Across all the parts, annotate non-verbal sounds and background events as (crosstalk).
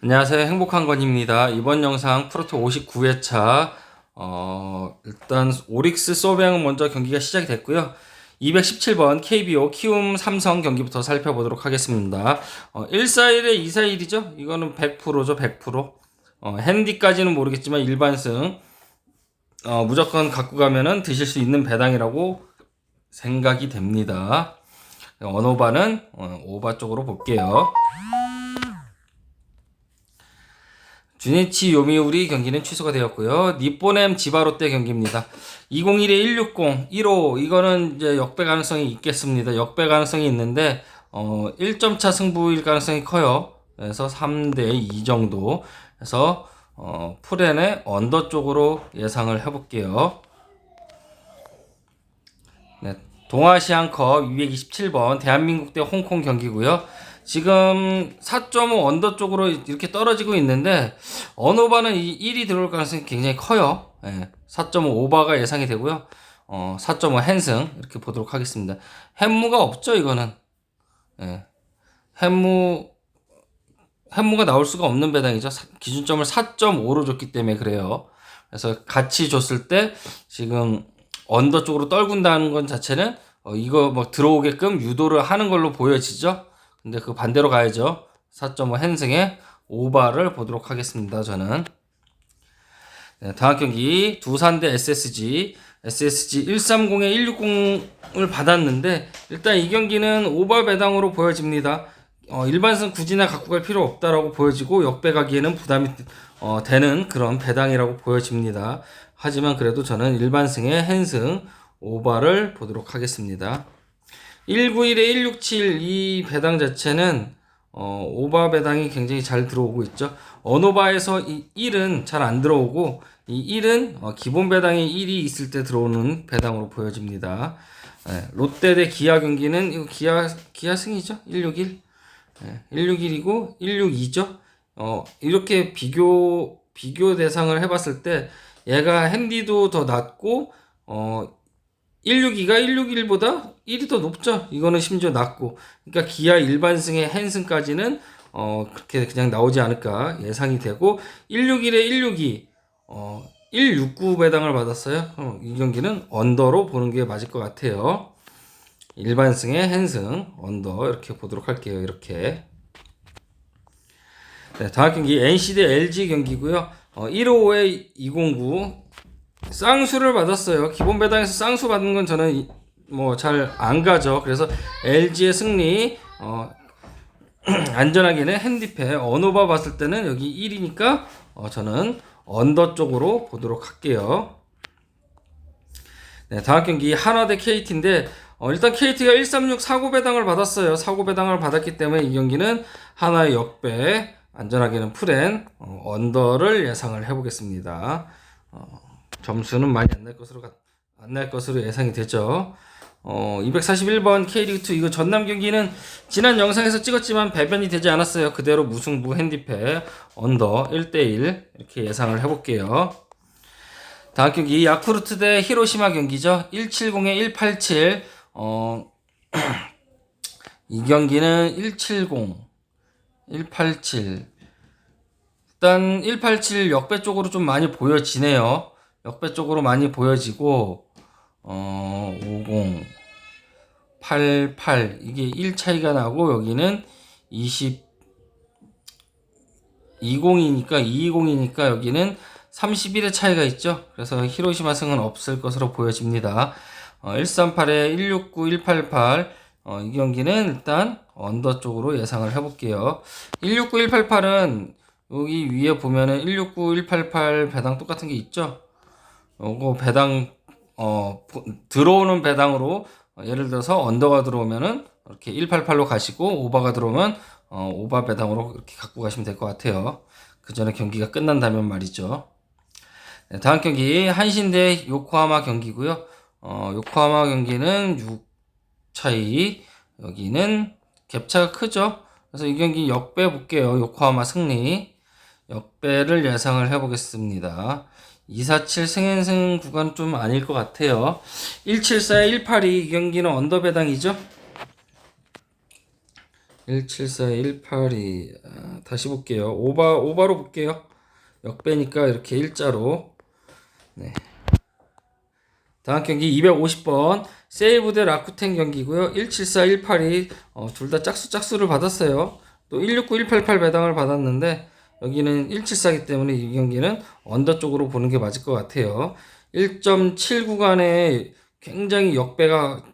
안녕하세요. 행복한 건입니다. 이번 영상 프로토 59회차, 어, 일단 오릭스 소뱅 먼저 경기가 시작이 됐고요. 217번 KBO 키움 삼성 경기부터 살펴보도록 하겠습니다. 어, 141에 241이죠? 이거는 100%죠, 100%. 어, 핸디까지는 모르겠지만 일반승, 어, 무조건 갖고 가면은 드실 수 있는 배당이라고 생각이 됩니다. 언오바는 어, 오바 쪽으로 볼게요. 주니치 요미우리 경기는 취소가 되었고요. 니뽀넴 지바롯데 경기입니다. 201에 160, 1호 이거는 이제 역배 가능성이 있겠습니다. 역배 가능성이 있는데 어 1점 차 승부일 가능성이 커요. 그래서 3대 2 정도. 그래서 어 프렌의 언더 쪽으로 예상을 해 볼게요. 네, 동아시안컵 227번 대한민국 대 홍콩 경기고요. 지금 4.5 언더 쪽으로 이렇게 떨어지고 있는데 언오바는 이 1이 들어올 가능성이 굉장히 커요. 예, 4.5 오바가 예상이 되고요. 어, 4.5 핸승 이렇게 보도록 하겠습니다. 햄무가 없죠 이거는. 예, 햄무 햄무가 나올 수가 없는 배당이죠. 사- 기준점을 4.5로 줬기 때문에 그래요. 그래서 같이 줬을 때 지금 언더 쪽으로 떨군다는 건 자체는 어, 이거 뭐 들어오게끔 유도를 하는 걸로 보여지죠. 근데 그 반대로 가야죠. 4.5 핸승의 오바를 보도록 하겠습니다. 저는. 네, 다음 경기 두산 대 SSG. SSG 130에 160을 받았는데 일단 이 경기는 오바 배당으로 보여집니다. 어, 일반승 굳이나 갖고 갈 필요 없다라고 보여지고 역배 가기에는 부담이 어, 되는 그런 배당이라고 보여집니다. 하지만 그래도 저는 일반승의 핸승 오바를 보도록 하겠습니다. 191에 167 이 배당 자체는 어, 오바 배당이 굉장히 잘 들어오고 있죠. 언오바에서 이 1은 잘 안 들어오고 이 1은 어, 기본 배당이 1이 있을 때 들어오는 배당으로 보여집니다. 예, 롯데 대 기아 경기는 이거 기아 기아 승이죠. 161. 예, 161이고 162죠. 어, 이렇게 비교 비교 대상을 해 봤을 때 얘가 핸디도 더 낮고 어 162가 161보다 1이 더 높죠. 이거는 심지어 낮고. 그러니까 기아 일반승의 핸승까지는 어 그렇게 그냥 나오지 않을까 예상이 되고 161에 162 어 169 배당을 받았어요. 그럼 이 경기는 언더로 보는 게 맞을 것 같아요. 일반승의 핸승 언더 이렇게 보도록 할게요. 이렇게. 네, 다음 경기 NC 대 LG 경기고요. 어, 155에 209 쌍수를 받았어요. 기본 배당에서 쌍수 받는 건 저는 뭐 잘 안 가죠. 그래서 LG의 승리 어, (clears throat) 안전하게는 핸디패 언오바 봤을 때는 여기 1이니까 어, 저는 언더 쪽으로 보도록 할게요. 네, 다음 경기 한화 대 KT인데 어, 일단 KT가 136 사고 배당을 받았어요. 사고 배당을 받았기 때문에 이 경기는 하나의 역배 안전하게는 프렌 어, 언더를 예상을 해보겠습니다. 어, 점수는 많이 안 날 것으로 안 날 것으로 예상이 되죠. 어, 241번 K리그2 이거 전남 경기는 지난 영상에서 찍었지만 배변이 되지 않았어요. 그대로 무승부 핸디패 언더 1대1 이렇게 예상을 해볼게요. 다음 경기 야쿠르트 대 히로시마 경기죠. 170에 187. 어, (clears throat) 이 경기는 170, 187. 일단 187 역배 쪽으로 좀 많이 보여지네요. 역배 쪽으로 많이 보여지고 어, 50, 88 이게 1 차이가 나고 여기는 20 20이니까 220이니까 여기는 31의 차이가 있죠. 그래서 히로시마 승은 없을 것으로 보여집니다. 어, 138에 169, 188 어, 이 경기는 일단 언더 쪽으로 예상을 해볼게요. 169, 188은 여기 위에 보면은 169, 188 배당 똑같은 게 있죠. 요거 배당 어 보- 들어오는 배당으로 어, 예를 들어서 언더가 들어오면은 이렇게 188로 가시고 오바가 들어오면 어 오바 배당으로 이렇게 갖고 가시면 될 것 같아요. 그 전에 경기가 끝난다면 말이죠. 네, 다음 경기 한신 대 요코하마 경기고요. 어 요코하마 경기는 6 차이 여기는 갭차가 크죠. 그래서 이 경기 역배 볼게요. 요코하마 승리 역배를 예상을 해보겠습니다. 247 승행승 구간 좀 아닐 것 같아요. 174, 182 이 경기는 언더 배당이죠. 174, 182. 아, 다시 볼게요. 오바, 오바로 볼게요. 역배니까 이렇게 일자로. 네. 다음 경기 250번. 세이브 대 라쿠텐 경기고요. 174, 182. 어, 둘 다 짝수 짝수를 받았어요. 또 169, 188 배당을 받았는데, 여기는 174이기 때문에 이 경기는 언더 쪽으로 보는 게 맞을 것 같아요. 1.7 구간에 굉장히 역배가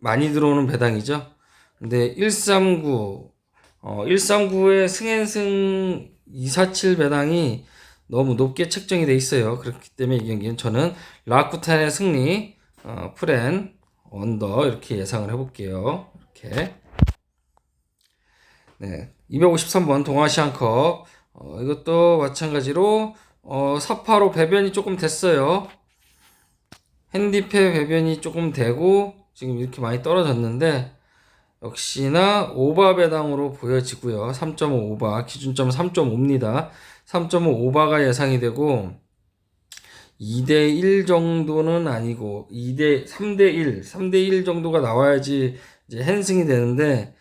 많이 들어오는 배당이죠. 근데 139, 어, 139의 승앤승 247 배당이 너무 높게 책정이 돼 있어요. 그렇기 때문에 이 경기는 저는 라쿠탄의 승리, 어, 프렌, 언더 이렇게 예상을 해볼게요. 이렇게. 네. 253번 동아시안컵. 어, 이것도 마찬가지로, 어, 사파로 배변이 조금 됐어요. 핸디페 배변이 조금 되고, 지금 이렇게 많이 떨어졌는데, 역시나 오바 배당으로 보여지고요. 3.5 오바, 기준점 3.5입니다. 3.5 오바가 예상이 되고, 2대1 정도는 아니고, 2대, 3대1, 3대1 정도가 나와야지 이제 핸승이 되는데,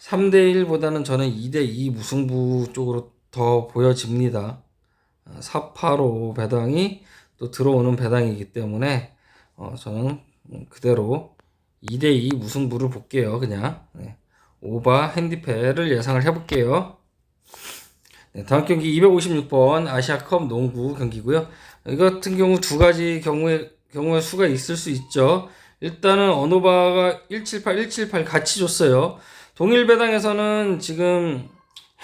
3대1보다는 저는 2대2 무승부 쪽으로 더 보여집니다. 485 배당이 또 들어오는 배당이기 때문에, 어, 저는 그대로 2대2 무승부를 볼게요. 그냥. 네. 오바 핸디패를 예상을 해볼게요. 네, 다음 경기 256번 아시아컵 농구 경기고요. 이 같은 경우 두 가지 경우의 경우의 수가 있을 수 있죠. 일단은 어노바가 178, 178 같이 줬어요. 동일 배당에서는 지금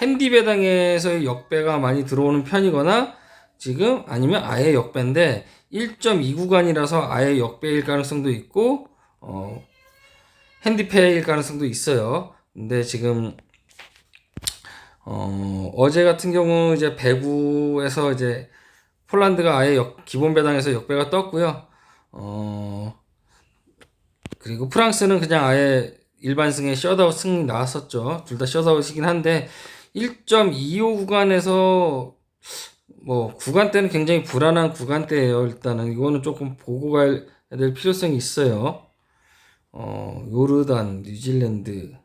핸디 배당에서의 역배가 많이 들어오는 편이거나 지금 아니면 아예 역배인데 1.2 구간이라서 아예 역배일 가능성도 있고 어 핸디페일 가능성도 있어요. 근데 지금 어, 어제 같은 경우 이제 배구에서 이제 폴란드가 아예 역, 기본 배당에서 역배가 떴고요. 어, 그리고 프랑스는 그냥 아예 일반 승에 셧아웃 승리 나왔었죠. 둘 다 셧아웃이긴 한데 1.25 구간에서 뭐 구간대는 굉장히 불안한 구간대예요. 일단은 이거는 조금 보고 가야 될 필요성이 있어요. 어, 요르단, 뉴질랜드,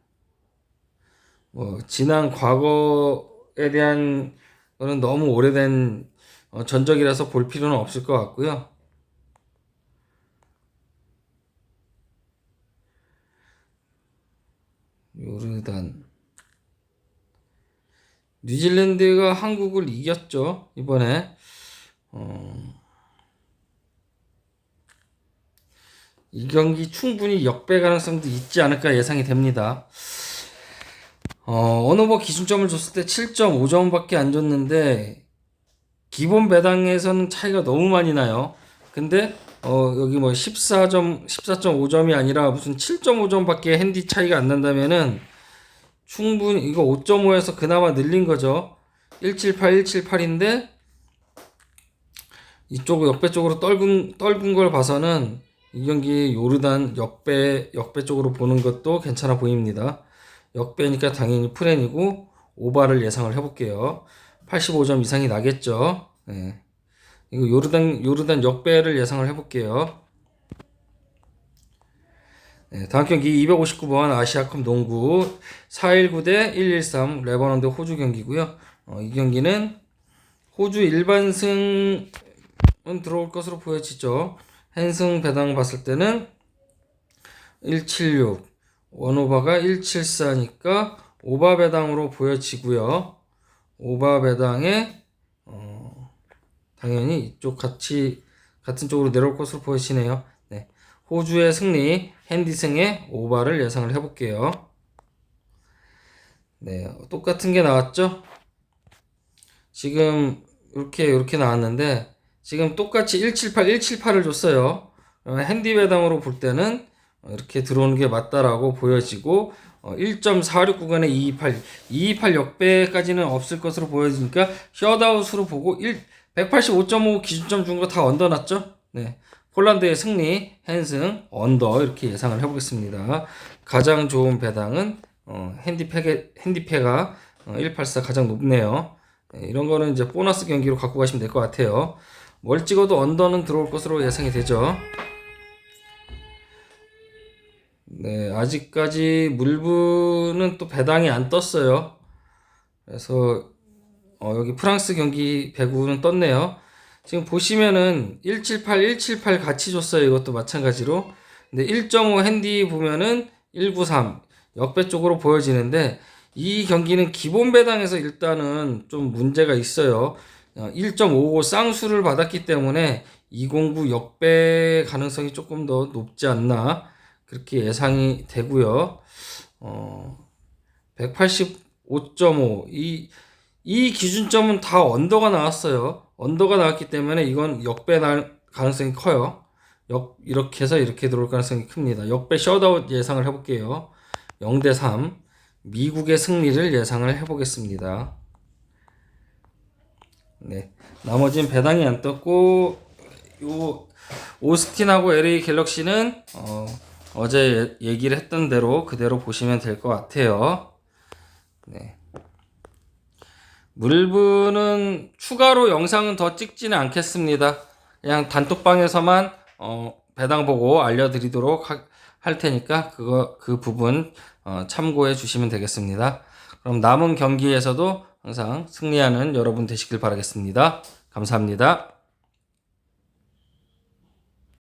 뭐, 지난 과거에 대한 거는 너무 오래된 어, 전적이라서 볼 필요는 없을 것 같고요. 요르단. 뉴질랜드가 한국을 이겼죠, 이번에. 어, 이 경기 충분히 역배 가능성도 있지 않을까 예상이 됩니다. 어, 언어버 기준점을 줬을 때 7.5점밖에 안 줬는데, 기본 배당에서는 차이가 너무 많이 나요. 근데, 어, 여기 뭐 14점, 14.5점이 아니라 무슨 7.5점밖에 핸디 차이가 안 난다면은, 충분히, 이거 5.5에서 그나마 늘린 거죠. 178, 178인데, 이쪽 역배 쪽으로 떨군, 떨군 걸 봐서는, 이 경기 요르단 역배 역배 쪽으로 보는 것도 괜찮아 보입니다. 역배니까 당연히 프렌이고 오바를 예상을 해볼게요. 85점 이상이 나겠죠. 네. 이거 요르단 요르단 역배를 예상을 해볼게요. 네, 다음 경기 259번 아시아컵 농구 419대 113 레바논 대 호주 경기고요. 어, 이 경기는 호주 일반승은 들어올 것으로 보여지죠. 한승 배당 봤을 때는 176 원오바가 174니까 오바 배당으로 보여지고요. 오바 배당에 어, 당연히 이쪽 같이 같은 쪽으로 내려올 것으로 보이시네요. 네. 호주의 승리, 핸디승의 오바를 예상을 해볼게요. 네, 똑같은 게 나왔죠? 지금 이렇게 이렇게 나왔는데 지금 똑같이 178, 178을 줬어요. 어, 핸디 배당으로 볼 때는 어, 이렇게 들어오는 게 맞다라고 보여지고 어, 1.46 구간에 228, 228 역배까지는 없을 것으로 보여지니까 셧아웃으로 보고 1, 185.5 기준점 준 거 다 얹어놨죠? 네. 폴란드의 승리, 핸승, 언더 이렇게 예상을 해보겠습니다. 가장 좋은 배당은 어, 핸디패, 핸디패가 어, 184 가장 높네요. 네, 이런 거는 이제 보너스 경기로 갖고 가시면 될 것 같아요. 뭘 찍어도 언더는 들어올 것으로 예상이 되죠. 네, 아직까지 물부는 또 배당이 안 떴어요. 그래서 어, 여기 프랑스 경기 배구는 떴네요. 지금 보시면은 178, 178 같이 줬어요. 이것도 마찬가지로. 근데 1.5 핸디 보면은 193 역배 쪽으로 보여지는데 이 경기는 기본 배당에서 일단은 좀 문제가 있어요. 어, 1.55 쌍수를 받았기 때문에 209 역배 가능성이 조금 더 높지 않나 그렇게 예상이 되고요. 어, 185.5. 이, 이 기준점은 다 언더가 나왔어요. 언더가 나왔기 때문에 이건 역배 날 가능성이 커요. 역, 이렇게 해서 이렇게 들어올 가능성이 큽니다. 역배 셧아웃 예상을 해볼게요. 0대3. 미국의 승리를 예상을 해보겠습니다. 네. 나머지는 배당이 안 떴고, 요, 오스틴하고 LA 갤럭시는, 어, 어제 얘기를 했던 대로 그대로 보시면 될 것 같아요. 네. 물브는 추가로 영상은 더 찍지는 않겠습니다. 그냥 단톡방에서만 어, 배당 보고 알려드리도록 하- 할 테니까 그거 그 부분 어, 참고해 주시면 되겠습니다. 그럼 남은 경기에서도 항상 승리하는 여러분 되시길 바라겠습니다. 감사합니다.